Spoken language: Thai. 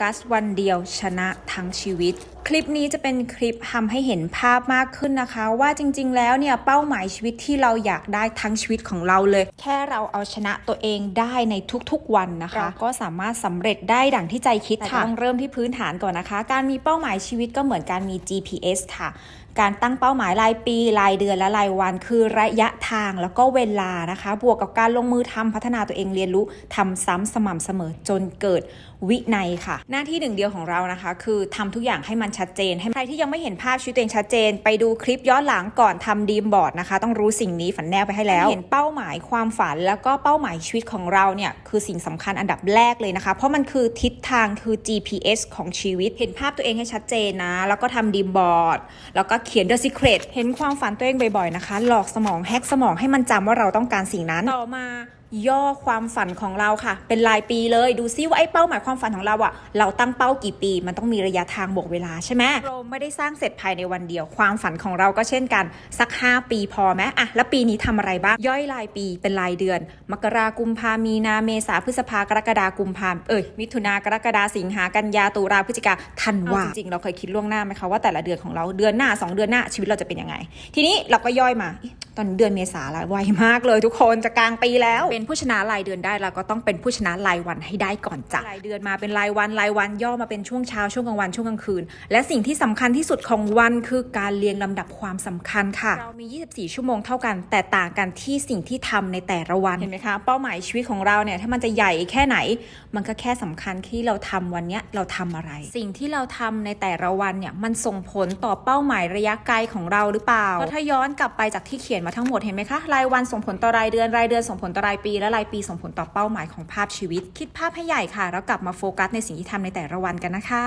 กัสวันเดียวชนะทั้งชีวิต คลิปนี้จะเป็นคลิปทำให้เห็นภาพมากขึ้นนะคะ ว่าจริง ๆ แล้วเนี่ยเป้าหมายชีวิตที่เราอยากได้ทั้งชีวิตของเราเลย แค่เราเอาชนะตัวเองได้ในทุกๆวันนะคะ ก็สามารถสำเร็จได้ดังที่ใจคิดค่ะต้องเริ่มที่พื้นฐานก่อนนะคะ การมีเป้าหมายชีวิตก็เหมือนการมี GPS ค่ะการตั้งเป้าหมายรายปี รายเดือนและรายวัน คือระยะทางแล้วก็เวลานะคะ บวกกับการลงมือทำพัฒนาตัวเองเรียนรู้ทำซ้ำสม่ำเสมอจนเกิดวินัยค่ะ หน้าที่หนึ่งเดียวของเรานะคะ คือทำทุกอย่างให้มันชัดเจน ให้ใครที่ยังไม่เห็นภาพชีวิตตัวเองชัดเจน ไปดูคลิปย้อนหลังก่อนทำดีมบอร์ดนะคะ ต้องรู้สิ่งนี้ฝันแนวไปให้แล้ว เห็นเป้าหมายความฝันแล้วก็เป้าหมายชีวิตของเราเนี่ยคือสิ่งสำคัญอันดับแรกเลยนะคะ เพราะมันคือทิศทางคือ GPS ของชีวิต เห็นภาพตัวเองให้ชัดเจนนะ แล้วก็ทำดีมบอร์ดแล้วก็เขียน The Secret เห็นความฝันตัวเองบ่อยๆนะคะ หลอกสมองแฮกสมองให้มันจำว่าเราต้องการสิ่งนั้นต่อมา ย่อความฝันของเราค่ะ เป็นรายปีเลยดูซิว่าไอ้เป้าหมายความฝันของเราอะเราตั้งเป้ากี่ปีมันต้องมีระยะทางบวกเวลาใช่ไหมเราไม่ได้สร้างเสร็จภายในวันเดียว ความฝันของเราก็เช่นกัน สัก 5 ปีพอไหมอะแล้วปีนี้ทำอะไรบ้าง ย่อยรายปีเป็นรายเดือน มกรากุมภามีนาเมษาพฤษภากรกฎากุมภาเอ้ยมิถุนากรกฎาสิงหากันยาตุลาพฤศจิกาธันวาจริงๆเราเคยคิดล่วงหน้าไหมคะว่าแต่ละเดือนของเราเดือนหน้าสองเดือนหน้าชีวิตเราจะเป็นยังไง ทีนี้เราก็ย่อยมาเอ๊ะตอนนี้เดือนเมษาแล้วไวมากเลยทุกคนจะกลางปีแล้วเป็นผู้ชนะรายเดือนได้เราก็ต้องเป็นผู้ชนะรายวันให้ได้ก่อนจ้ะรายเดือนมาเป็นรายวันรายวันย่อมาเป็นช่วงเช้าช่วงกลางวันช่วงกลางคืน และสิ่งที่สำคัญที่สุดของวันคือการเรียงลำดับความสำคัญค่ะ เรามี 24 ชั่วโมงเท่ากัน แต่ต่างกันที่สิ่งที่ทำในแต่ละวันเห็นไหมคะเป้าหมายชีวิตของเราเนี่ยถ้ามันจะใหญ่แค่ไหน มันก็แค่สำคัญที่เราทำวันเนี้ยเราทำอะไร สิ่งที่เราทำในแต่ละวันเนี่ยมันส่งผลต่อเป้าหมายระยะไกลของเราหรือเปล่าเพราะถ้าย้อนกลับไปจากที่เขียนมาทั้งหมดเห็นไหมคะรายวันส่งผลต่อรายเดือนรายเดือนส่งผลต่อรายปีและรายปีส่งผลต่อเป้าหมายของภาพชีวิต คิดภาพให้ใหญ่ค่ะ แล้วกลับมาโฟกัสในสิ่งที่ทำในแต่ละวันกันนะคะ